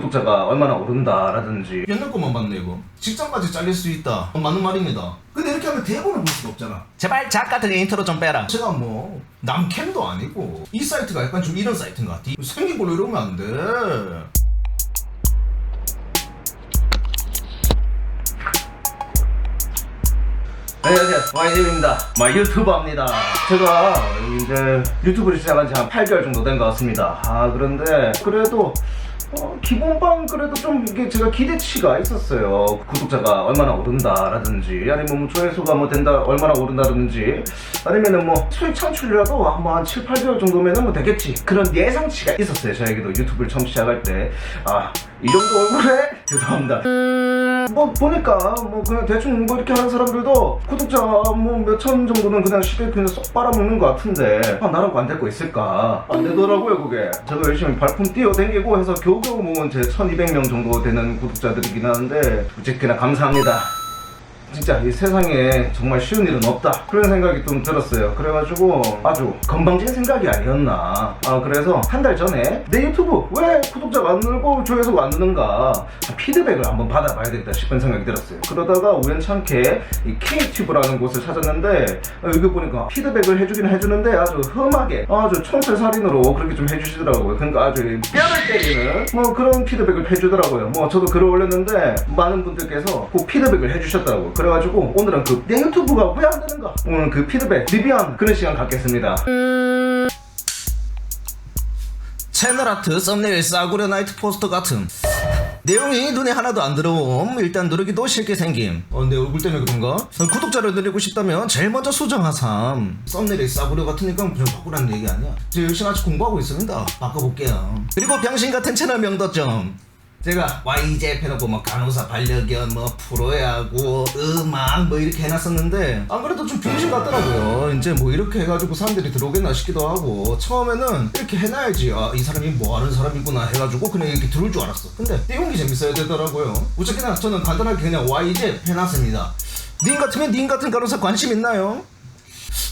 구독자가 얼마나 오른다라든지. 옛날 것만 봤네 이거. 직장까지 잘릴 수 있다. 어, 맞는 말입니다. 근데 이렇게 하면 대본을 볼 수가 없잖아. 제발 작 같은 인트로 좀 빼라. 제가 뭐 남캠도 아니고 이 사이트가 약간 좀 이런 사이트인 것 같아. 생긴 걸로 이러면 안돼. 안녕하세요. 와이님입니다. 마 유튜버입니다. 제가 이제 유튜브를 시작한 지 한 8개월 정도 된 것 같습니다. 아 그런데 그래도 어, 기본방 그래도 좀 이게 제가 기대치가 있었어요. 구독자가 얼마나 오른다라든지 아니면 뭐 조회수가 뭐 된다 얼마나 오른다든지 아니면은 뭐 수익 창출이라도 한한 7, 8개월 정도면은 뭐 되겠지. 그런 예상치가 있었어요. 저에게도 유튜브를 처음 시작할 때 아 이 정도 얼굴에? 죄송합니다 뭐 보니까 뭐 그냥 대충 뭐 이렇게 하는 사람들도 구독자 뭐 몇천 정도는 그냥 쉽게 그냥 쏙 빨아먹는 것 같은데. 아, 나라고 안 되고 있을까? 안 되더라고요 그게. 저도 열심히 발품 뛰어댕기고 해서 겨우겨우 모은 제 1200명 정도 되는 구독자들이긴 하는데 어쨌거나 감사합니다 진짜 이 세상에 정말 쉬운 일은 없다. 그런 생각이 좀 들었어요. 그래가지고 아주 건방진 생각이 아니었나. 아 그래서 한 달 전에 내 유튜브 왜 구독자가 안 늘고 조회수가 안 느는가 피드백을 한번 받아봐야겠다 싶은 생각이 들었어요. 그러다가 우연찮게 이 K튜브라는 곳을 찾았는데 어, 여기 보니까 피드백을 해주긴 해주는데 아주 험하게 아주 총체살인으로 그렇게 좀 해주시더라고요. 그러니까 아주 뼈를 때리는 뭐 그런 피드백을 해주더라고요. 뭐 저도 글을 올렸는데 많은 분들께서 그 피드백을 해주셨더라고요 그래가지고 오늘은 그 내 유튜브가 왜 안 되는가? 오늘 그 피드백 리뷰한 그런 시간 갖겠습니다. 채널 아트 썸네일 싸구려 나이트 포스터 같은 내용이 눈에 하나도 안 들어옴. 일단 누르기도 싫게 생김. 어, 내 얼굴 때문에 그런가? 어, 구독자를 늘리고 싶다면 제일 먼저 수정하삼. 썸네일이 싸구려 같으니까 그냥 바꾸라는 얘기 아니야? 저 열심히 아직 공부하고 있습니다. 바꿔볼게요. 그리고 병신 같은 채널 명도점 제가 YJ 해놓고 뭐 간호사 반려견 뭐 프로야구 음악 뭐 이렇게 해놨었는데 안 그래도 좀 병신 같더라고요. 이제 뭐 이렇게 해가지고 사람들이 들어오겠나 싶기도 하고 처음에는 이렇게 해놔야지 아, 이 사람이 뭐 하는 사람이구나 해가지고 그냥 이렇게 들어올 줄 알았어. 근데 내용이 재밌어야 되더라고요. 어쨌거나 저는 간단하게 그냥 YJ 해놨습니다. 님 같으면 님 같은 간호사 관심 있나요?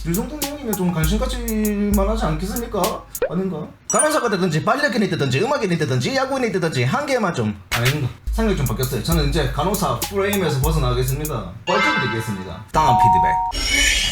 이 정도 내용이면 좀 관심 가질만 하지 않겠습니까? 아닌가? 간호사가 되든지 반려견이 되든지 음악인이 되든지 야구인이 되든지 한 개만 좀 아닌가? 생각이 좀 바뀌었어요 저는 이제 간호사 프레임에서 벗어나겠습니다 벌점 드리겠습니다 다음 피드백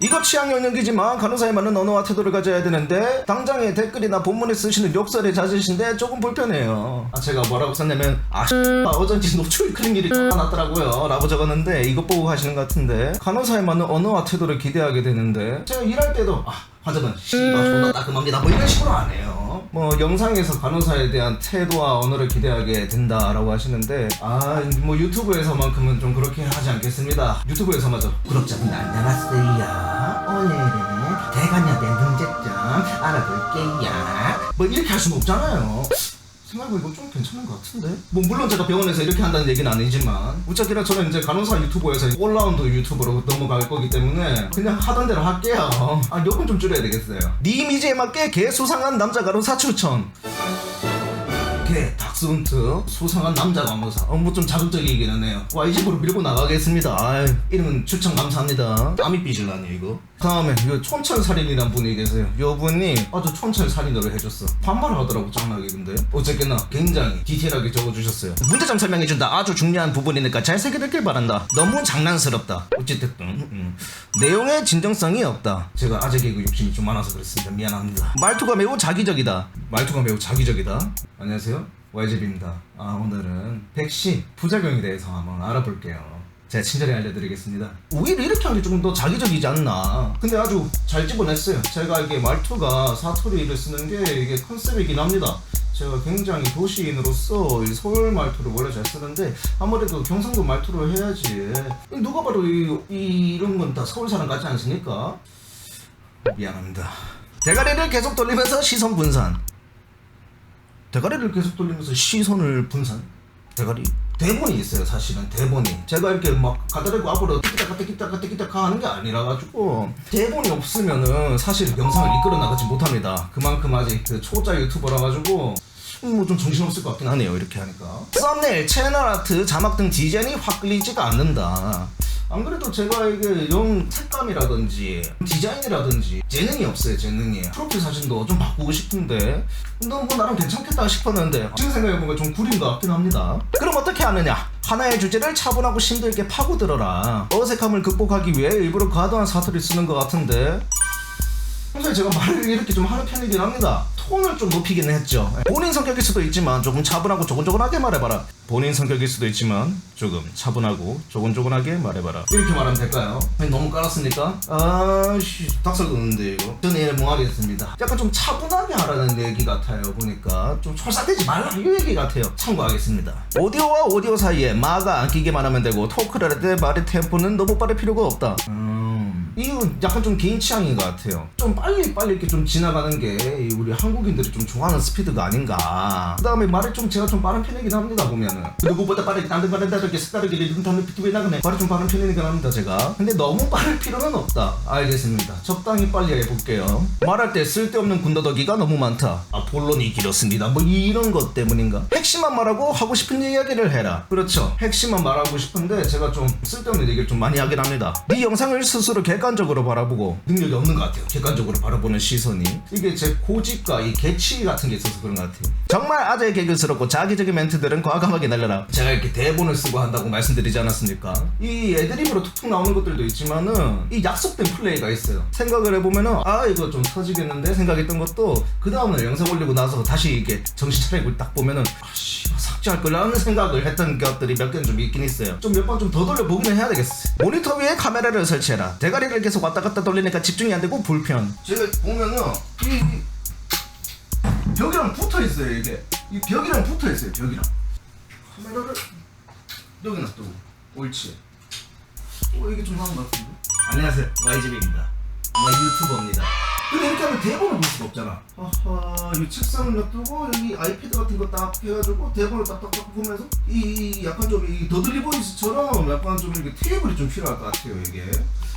이거 취향 영역이지만 간호사에 맞는 언어와 태도를 가져야 되는데 당장에 댓글이나 본문에 쓰시는 욕설이 잦으신데 조금 불편해요. 아 제가 뭐라고 썼냐면 아 X가 어쩐지 노출 클릭 일이 많았더라고요. 라고 적었는데 이거 보고 하시는 것 같은데 간호사에 맞는 언어와 태도를 기대하게 되는데 제가 일할 때도 아 환자분 씨발 존나 따끔합니다 뭐 이런 식으로 안 해요. 뭐 영상에서 간호사에 대한 태도와 언어를 기대하게 된다라고 하시는데 아 뭐 유튜브에서만큼은 좀 그렇게 하지 않겠습니다. 유튜브에서마저 구독자분 안녕하세요. 오늘은 대관여대 문제점 알아볼게요. 뭐 이렇게 할 수는 없잖아요 생각해보니까 좀 괜찮은 것 같은데? 뭐 물론 제가 병원에서 이렇게 한다는 얘기는 아니지만 어차피나 저는 이제 간호사 유튜버에서 올라운드 유튜버로 넘어갈 거기 때문에 그냥 하던 대로 할게요. 아 욕은 좀 줄여야 되겠어요. 네 이미지에 맞게 개 수상한 남자 간호사 추천. 개 닥스훈트 수상한 남자 간호사. 어, 뭐좀 자극적이기는 해요. YG으로 밀고 나가겠습니다. 아이, 이름은 추천 감사합니다. 땀이 삐질라네 이거? 다음에 요 촌철살인이란 분이 계세요. 요 분이 아주 촌철살인으로 해줬어. 반말을 하더라고 짱나게 근데. 어쨌거나 굉장히 디테일하게 적어주셨어요. 문제점 설명해준다. 아주 중요한 부분이니까 잘 새겨듣길 바란다. 너무 장난스럽다. 어쨌든 음. 내용에 진정성이 없다. 제가 아재 개그 욕심이 좀 많아서 그렇습니다. 미안합니다. 말투가 매우 자기적이다. 말투가 매우 자기적이다. 안녕하세요 YGB입니다 아 오늘은 백신 부작용에 대해서 한번 알아볼게요 제가 친절히 알려드리겠습니다. 오히려 이렇게 하는 게 조금 더 자기적이지 않나. 근데 아주 잘 집어냈어요. 제가 이게 말투가 사투리를 쓰는 게 이게 컨셉이긴 합니다. 제가 굉장히 도시인으로서 이 서울 말투를 원래 잘 쓰는데 아무래도 경상도 말투를 해야지. 누가 봐도 이, 이, 이런 건 다 서울 사람 같지 않습니까? 미안합니다. 대가리를 계속 돌리면서 시선 분산. 대가리를 계속 돌리면서 시선을 분산. 대가리. 대본이 있어요 사실은. 대본이. 제가 이렇게 막 가다리고 앞으로 띠끼타카 띠끼타카 띠끼타카 하는 게 아니라 가지고 대본이 없으면은 사실 영상을 이끌어 나가지 못합니다. 그만큼 아직 그 초짜 유튜버라 가지고 뭐 좀 정신없을 것 같긴 하네요 이렇게 하니까. 썸네일 채널 아트 자막 등 디자인이 확 끌리지가 않는다 안 그래도 제가 이게 영 색감이라든지 디자인이라든지 재능이 없어요 재능이. 프로필 사진도 좀 바꾸고 싶은데. 너뭐 나름 괜찮겠다 싶었는데 지금 생각해보니까 좀 구린 것 같긴 합니다. 그럼 어떻게 하느냐? 하나의 주제를 차분하고 심도 있게 파고들어라. 어색함을 극복하기 위해 일부러 과도한 사투리 쓰는 것 같은데. 평소에 제가 말을 이렇게 좀 하는 편이긴 합니다. 톤을 좀 높이긴 했죠. 본인 성격일 수도 있지만 조금 차분하고 조곤조곤하게 말해봐라. 본인 성격일 수도 있지만 조금 차분하고 조곤조곤하게 말해봐라. 이렇게 말하면 될까요? 너무 깔았습니까? 아씨 닭살 돋는데 이거. 저는 얘를 뭐 하겠습니다. 약간 좀 차분하게 하라는 얘기 같아요. 보니까 좀 촐싹대지 말라 이 얘기 같아요. 참고하겠습니다. 오디오와 오디오 사이에 마가 안 끼게만 하면 되고 토크를 할 때 말의 템포는 너무 빠를 필요가 없다. 음. 이건 약간 좀 개인 취향인 것 같아요. 좀 빨리 빨리 이렇게 좀 지나가는 게이 우리 한국인들이 좀 좋아하는 스피드가 아닌가. 그다음에 말이 좀 제가 좀 빠른 편이긴 합니다 보면은. 누구보다 빠르게 딴데 다르게 색다르게 리듬 타는 비트에 나가네. 말이 좀 빠른 편이긴 합니다 제가. 근데 너무 빠를 필요는 없다. 알겠습니다. 적당히 빨리 해볼게요. 말할 때 쓸데없는 군더더기가 너무 많다. 아 본론이 길었습니다. 뭐 이런 것 때문인가? 핵심만 말하고 하고 싶은 이야기를 해라. 그렇죠. 핵심만 말하고 싶은데 제가 좀 쓸데없는 얘기를 좀 많이 하긴 합니다. 네 영상을 스스로 객관적으로 바라보고 능력이 없는 것 같아요. 객관적으로 바라보는 시선이 이게 제 고집과 이 개취 같은 게 있어서 그런 것 같아요. 정말 아재 개그스럽고 자기적인 멘트들은 과감하게 날려라. 제가 이렇게 대본을 쓰고 한다고 말씀드리지 않았습니까? 이 애드립으로 툭툭 나오는 것들도 있지만은 이 약속된 플레이가 있어요. 생각을 해보면은 아 이거 좀 터지겠는데 생각했던 것도 그 다음날 영상 올리고 나서 다시 이게 정신 차리고 딱 보면은 아씨 삭제할 거라는 생각을 했던 것들이 몇 개는 좀 있긴 있어요. 좀 몇 번 좀 더 돌려 보기는 해야 되겠어. 모니터 위에 카메라를 설치해라. 대가리를 계속 왔다 갔다 돌리니까 집중이 안 되고 불편. 제가 보면은 이, 이 벽이랑 붙어 있어요 이게. 이 벽이랑 붙어 있어요 벽이랑. 카메라를 여기 놔두고 옳지. 어 이게 좀 나은 것 같은데. 안녕하세요 YGB입니다. 뭐 유튜버입니다. 근데 이렇게 하면 대본을 볼 수가 없잖아. 하하, 이 책상을 놔두고 여기 아이패드 같은 거 딱 해가지고 대본을 딱딱딱 보면서 이 약간 좀 이 더들리 보이스처럼 약간 좀 이렇게 테이블이 좀 필요할 것 같아요 이게.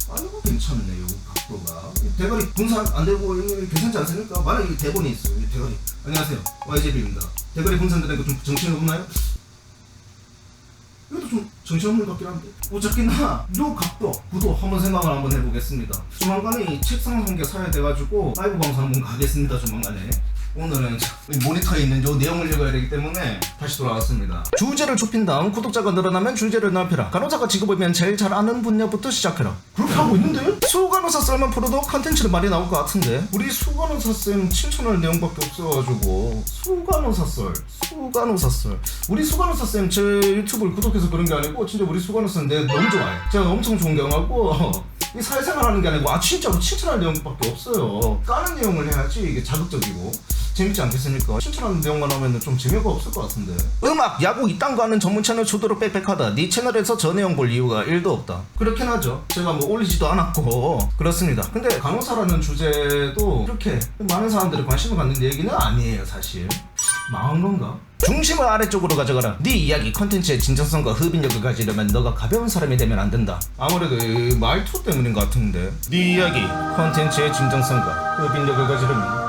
아 이거 괜찮네 요 각도가. 이 대가리 분산 안 되고 괜찮지 않습니까? 만약에 이 대본이 있어요. 이 대가리. 안녕하세요 YGB입니다. 대가리 분산되는 거좀 정신 없나요? 이것도 좀 정신없는 것 같긴 한데. 어차피나 요 각도 구도 한번 생각을 한번 해보겠습니다. 조만간에 이 책상 한 개 사야 돼가지고 라이브 방송 한번 가겠습니다 조만간에 오늘은 이 모니터에 있는 요 내용을 읽어야 되기 때문에 다시 돌아왔습니다. 주제를 좁힌 다음 구독자가 늘어나면 주제를 넓혀라. 간호사가 직업이면 제일 잘 아는 분야부터 시작해라. 그렇게 하고 있는데? 수간호사 썰만 풀어도 컨텐츠를 많이 나올 것 같은데? 우리 수간호사 쌤 칭찬할 내용밖에 없어가지고. 수간호사 썰 수간호사 썰. 우리 수간호사 쌤 제 유튜브를 구독해서 그런 게 아니고 진짜 우리 수간호사 쌤 너무 좋아해. 제가 엄청 존경하고 이 사회생활 하는 게 아니고 아 진짜로 칭찬할 내용밖에 없어요. 까는 내용을 해야지 이게 자극적이고 재밌지 않겠습니까? 칭찬하는 내용만 하면 좀 재미가 없을 것 같은데 음악, 야구 이딴 거 하는 전문 채널 초도로 빽빽하다 네 채널에서 저 내용 볼 이유가 1도 없다 그렇긴 하죠 제가 뭐 올리지도 않았고 그렇습니다 근데 간호사라는 주제도 그렇게 많은 사람들이 관심을 갖는 얘기는 아니에요 사실 망한 건가? 중심을 아래쪽으로 가져가라. 네 이야기 컨텐츠의 진정성과 흡인력을 가지려면 너가 가벼운 사람이 되면 안 된다. 아무래도 이 말투 때문인 것 같은데. 네 이야기 컨텐츠의 진정성과 흡인력을 가지려면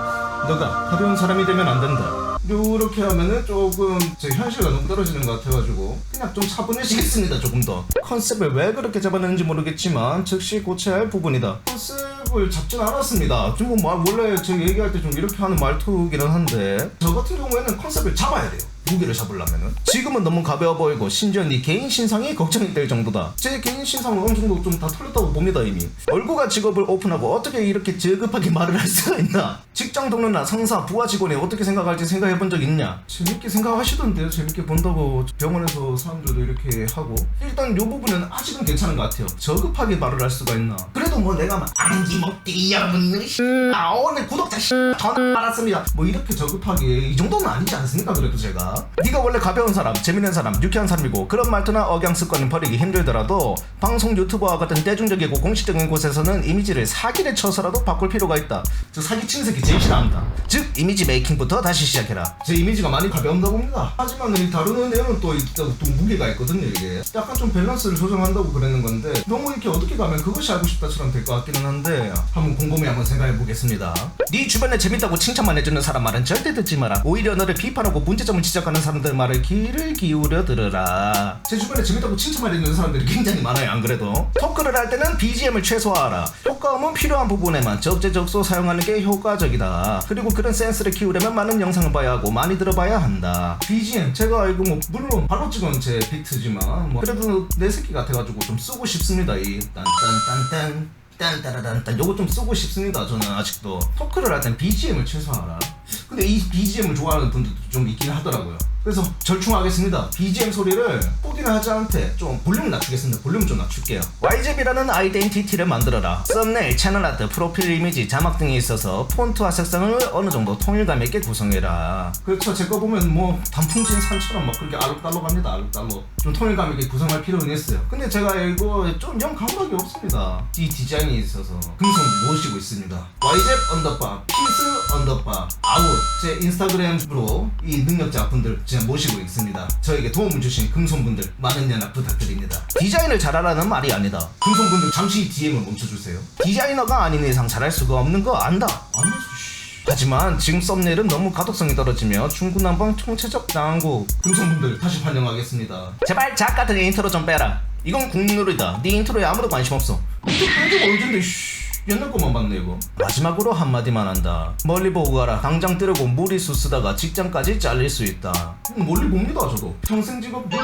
너가 가벼운 사람이 되면 안 된다. 이렇게 하면은 조금 제 현실과 너무 떨어지는 것 같아가지고 그냥 좀 차분해지겠습니다 조금 더. 컨셉을 왜 그렇게 잡았는지 모르겠지만 즉시 고쳐야 할 부분이다. 컨셉을 잡진 않았습니다. 좀 뭐 원래 제 얘기할 때 좀 이렇게 하는 말투기는 한데 저 같은 경우에는 컨셉을 잡아야 돼요 무게를 잡으려면은 지금은 너무 가벼워 보이고 심지어 네 개인 신상이 걱정이 될 정도다. 제 개인 신상은 어느 정도 좀 다 털렸다고 봅니다 이미. 얼굴과 직업을 오픈하고 어떻게 이렇게 저급하게 말을 할 수가 있나? 직장 동료나 상사 부하 직원이 어떻게 생각할지 생각해 본 적 있냐? 재밌게 생각하시던데요. 재밌게 본다고 병원에서 사람들도 이렇게 하고. 일단 요 부분은 아직은 괜찮은 것 같아요. 저급하게 말을 할 수가 있나? 그래도 뭐 내가 막 안기먹디 여러분들 아 오늘 구독자 전화 받았습니다. 뭐 이렇게 저급하게 이 정도는 아니지 않습니까? 그래도 제가 네가 원래 가벼운 사람 재밌는 사람 유쾌한 사람이고 그런 말투나 억양 습관은 버리기 힘들더라도 방송 유튜버와 같은 대중적이고 공식적인 곳에서는 이미지를 사기를 쳐서라도 바꿀 필요가 있다. 저 사기치는 새끼 제일 싫어합니다. 즉 이미지 메이킹부터 다시 시작해라. 제 이미지가 많이 가벼운가 봅니다. 하지만 이 다루는 내용은 또, 또, 또 무게가 있거든요 이게. 약간 좀 밸런스를 조정한다고 그러는 건데 너무 이렇게 어떻게 가면 그것이 알고 싶다처럼 될 것 같기는 한데 한번 곰곰이 한번 생각해 보겠습니다. 네 주변에 재밌다고 칭찬만 해주는 사람 말은 절대 듣지 마라. 오히려 너를 비판하고 문제점을 지적 하는 시작하는 사람들 말에 귀를 기울여 들으라. 제 주변에 재밌다고 칭찬해주는 사람들이 굉장히 많아요. 안 그래도 토크를 할 때는 BGM을 최소화하라. 효과음은 필요한 부분에만 적재적소 사용하는 게 효과적이다. 그리고 그런 센스를 키우려면 많은 영상을 봐야 하고 많이 들어봐야 한다. BGM 제가 알고 뭐 물론 발로 찍은 제 비트지만 뭐 그래도 내 새끼 같아가지고 좀 쓰고 싶습니다. 이 딴딴딴딴 딴따라단딴 요거 좀 쓰고 싶습니다 저는 아직도 토크를 할 땐 BGM을 최소화하라 근데 이 BGM을 좋아하는 분들도 좀 있긴 하더라고요. 그래서 절충하겠습니다. BGM 소리를 포기는 하지 않되 좀 볼륨을 낮추겠습니다. 볼륨 좀 낮출게요. YZ이라는 아이덴티티를 만들어라. 썸네일, 채널 아트, 프로필 이미지, 자막 등이 있어서 폰트와 색상을 어느 정도 통일감 있게 구성해라. 그렇죠. 제 거 보면 뭐 단풍진 산처럼 막 그렇게 알록달록합니다. 알록달록. 좀 통일감 있게 구성할 필요는 있어요. 근데 제가 이거 좀영 감각이 없습니다. 이 디자인이 있어서 금손 모시고 있습니다. YZ 언더바 피스 언더바 아웃 제 인스타그램으로 이 능력자 분들 제가 모시고 있습니다. 저에게 도움을 주신 금손분들 많은 연락 부탁드립니다. 디자인을 잘하라는 말이 아니다. 금손분들 잠시 DM을 멈춰주세요. 디자이너가 아닌 이상 잘할 수가 없는 거 안다. 아니지 하지만 지금 썸네일은 너무 가독성이 떨어지며 중구난방 총체적 당한고 금손분들 다시 환영하겠습니다. 제발 작가 등 인트로 좀 빼라. 이건 국룰이다. 네 인트로에 아무도 관심 없어. 빼지가 언젠데 씨. 옛날 것만 봤네 이거 마지막으로 한마디만 한다. 멀리 보고 가라. 당장 뜨려고 무리수 쓰다가 직장까지 잘릴 수 있다. 음, 멀리 봅니다 저도. 평생 직업 유튜버.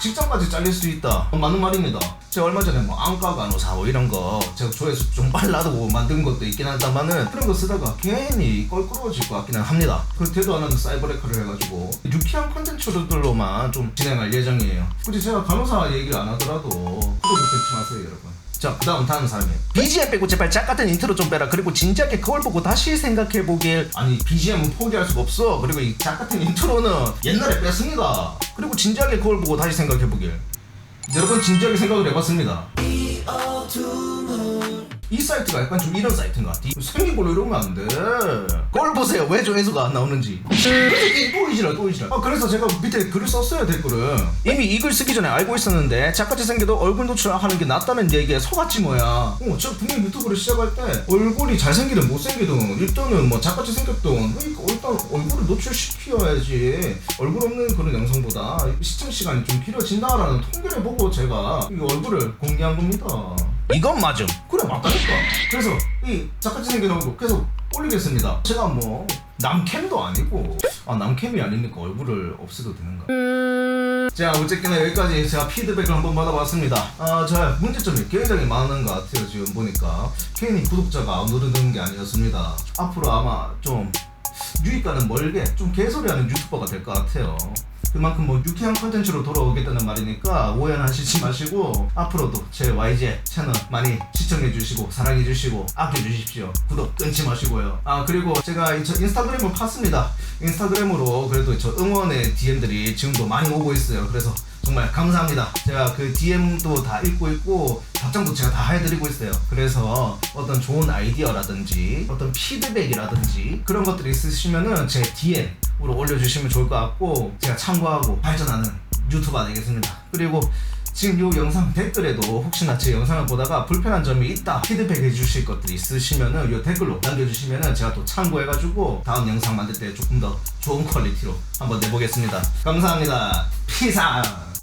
직장까지 잘릴 수 있다. 어, 맞는 말입니다. 제가 얼마 전에 뭐 안과 간호사고 이런 거 제가 조회수 좀 빨라도 만든 것도 있긴 하다만은 그런 거 쓰다가 괜히 껄끄러워질 것 같기는 합니다. 그 대도 안 하는 사이버레카를 해가지고 유쾌한 콘텐츠들로만 좀 진행할 예정이에요. 굳이 제가 간호사 얘기를 안 하더라도 구독을 끊지 마세요 여러분 자, 그 다음 다른 사람이에요. BGM 빼고 제발 작가 등 인트로 좀 빼라. 그리고 진지하게 그걸 보고 다시 생각해 보길. 아니, BGM은 포기할 수가 없어. 그리고 이작 같은 인트로는 옛날에 뺐습니다. 그리고 진지하게 그걸 보고 다시 생각해 보길. 여러분, 진지하게 생각을 해봤습니다. 이 사이트가 약간 좀 이런 사이트인 것 같아. 생긴 걸로 이러면 안 돼. 그걸 보세요. 왜 조회수가 안 나오는지. 또 이지랄, 또 이지랄. 아, 그래서 제가 밑에 글을 썼어요, 댓글을. 이미 이 글 쓰기 전에 알고 있었는데 작같이 생겨도 얼굴 노출하는 게 낫다는 얘기에 속았지 뭐야. 어, 제가 분명히 유튜브를 시작할 때 얼굴이 잘생기든 못생기든 일단은 뭐 작같이 생겼든 그러니까 일단 얼굴을 노출시켜야지 얼굴 없는 그런 영상보다 시청 시간이 좀 길어진다라는 통계를 보고 제가 이 얼굴을 공개한 겁니다. 이건 맞음. 그래 맞다니까. 그래서 이 생긴 얼굴 계속 올리겠습니다. 제가 뭐 남캠도 아니고 아 남캠이 아니니까 얼굴을 없애도 되는가? 자 어쨌거나 여기까지 제가 피드백을 한번 받아봤습니다 아저 문제점이 굉장히 많은 것 같아요 지금 보니까 괜히 구독자가 누르는 게 아니었습니다 앞으로 아마 좀 유익과는 멀게 좀 개소리하는 유튜버가 될 것 같아요 그만큼 뭐 유쾌한 컨텐츠로 돌아오겠다는 말이니까 오해는 하시지 마시고 앞으로도 제 YG 채널 많이 시청해 주시고 사랑해 주시고 아껴 주십시오. 구독 끊지 마시고요. 아 그리고 제가 인스타그램을 팠습니다. 인스타그램으로 그래도 저 응원의 DM들이 지금도 많이 오고 있어요. 그래서 정말 감사합니다. 제가 그 DM도 다 읽고 있고 답장도 제가 다 해드리고 있어요. 그래서 어떤 좋은 아이디어라든지 어떤 피드백이라든지 그런 것들이 있으시면은 제 DM으로 올려주시면 좋을 것 같고 제가 참고하고 발전하는 유튜버 되겠습니다. 그리고 지금 이 영상 댓글에도 혹시나 제 영상을 보다가 불편한 점이 있다 피드백 해주실 것들이 있으시면은 이 댓글로 남겨주시면은 제가 또 참고해가지고 다음 영상 만들 때 조금 더 좋은 퀄리티로 한번 내보겠습니다. 감사합니다. 피사.